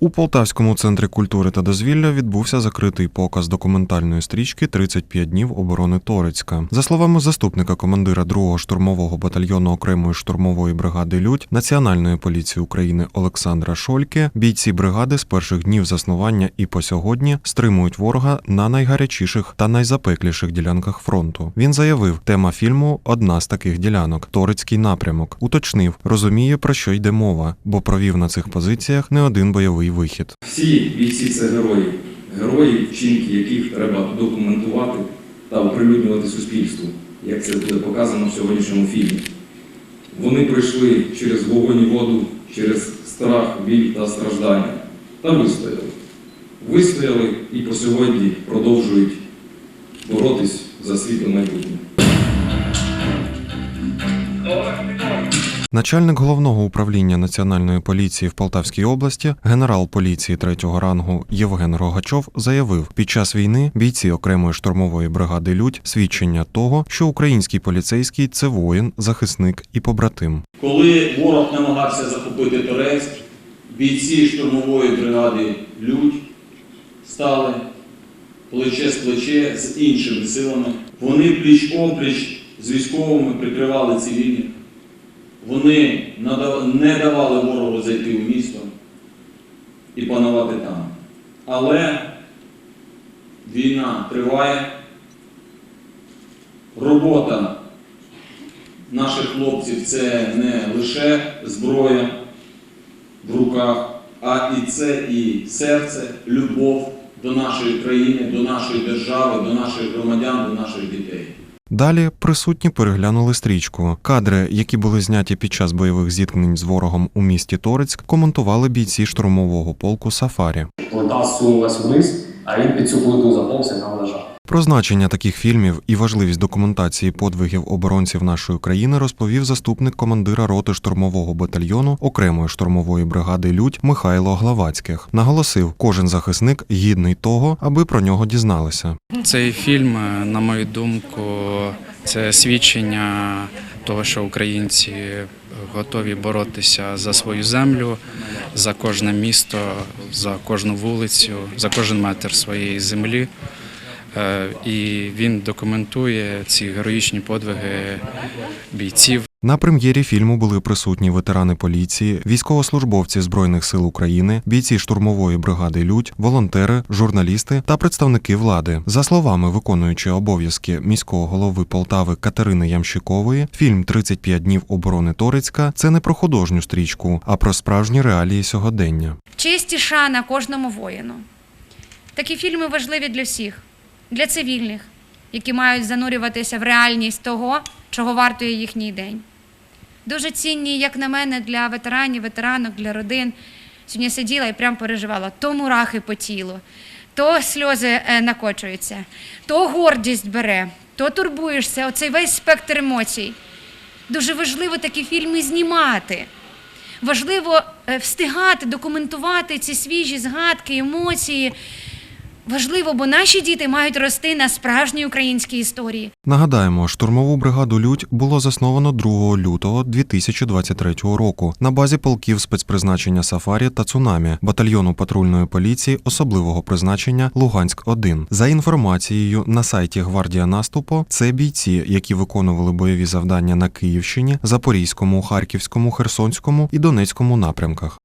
У Полтавському центрі культури та дозвілля відбувся закритий показ документальної стрічки «35 днів оборони Торецька. За словами заступника командира 2-го штурмового батальйону окремої штурмової бригади Людь Національної поліції України Олександра Шольке, бійці бригади з перших днів заснування і по сьогодні стримують ворога на найгарячіших та найзапекліших ділянках фронту. Він заявив, тема фільму одна з таких ділянок Торецький напрямок. Уточнив, розуміє про що йде мова, бо провів на цих позиціях не один бойовий вихід. Всі бійці це герої, герої, вчинки яких треба документувати та оприлюднювати суспільству, як це буде показано в сьогоднішньому фільмі. Вони пройшли через вогонь і воду, через страх, біль та страждання та вистояли. Вистояли і по сьогодні продовжують боротись за світле майбутнє. Начальник головного управління національної поліції в Полтавській області, генерал поліції третього рангу Євген Рогачов заявив, під час війни бійці окремої штурмової бригади Людь свідчення того, що український поліцейський це воїн, захисник і побратим. Коли ворог намагався захопити Торецьк, бійці штурмової бригади Людь стали плече з плече з іншими силами. Вони пліч-опліч з військовими прикривали цивільних. Вони не давали ворогу зайти у місто і панувати там. Але війна триває, робота наших хлопців це не лише зброя в руках, а і це і серце, любов до нашої країни, до нашої держави, до наших громадян, до наших дітей. Далі присутні переглянули стрічку. Кадри, які були зняті під час бойових зіткнень з ворогом у місті Торецьк, коментували бійці штурмового полку Сафарі. Плита сунулась вниз, а він під цю плиту заповзся на лежав. Про значення таких фільмів і важливість документації подвигів оборонців нашої країни розповів заступник командира роти штурмового батальйону окремої штурмової бригади Людь Михайло Главацьких. Наголосив, кожен захисник гідний того, аби про нього дізналися. Цей фільм, е, на мою думку, це свідчення того, що українці готові боротися за свою землю, за кожне місто, за кожну вулицю, за кожен метр своєї землі. Е, І він документує ці героїчні подвиги бійців. На прем'єрі фільму були присутні ветерани поліції, військовослужбовці Збройних сил України, бійці штурмової бригади Людь, волонтери, журналісти та представники влади. За словами виконуючої обов'язки міського голови Полтави Катерини Ямщикової, фільм «35 днів оборони Торецька це не про художню стрічку, а про справжні реалії сьогодення. Честь і шана кожному воїну. Такі фільми важливі для всіх, для цивільних, які мають занурюватися в реальність того, чого вартує їхній день. Дуже цінні, як на мене, для ветеранів, ветеранок, для родин. Сьогодні сиділа і прям переживала то мурахи по тілу, то сльози е, накочуються, то гордість бере, то турбуєшся, оцей весь спектр емоцій. Дуже важливо такі фільми знімати. Важливо е, встигати документувати ці свіжі згадки, емоції. Важливо, бо наші діти мають рости на справжній українській історії. Нагадаємо, штурмову бригаду Людь було засновано 2 лютого 2023 року на базі полків спецпризначення Сафарі та Цунамі, батальйону патрульної поліції особливого призначення Луганськ 1 За інформацією на сайті Гвардія наступу, це бійці, які виконували бойові завдання на Київщині, Запорізькому, Харківському, Херсонському і Донецькому напрямках.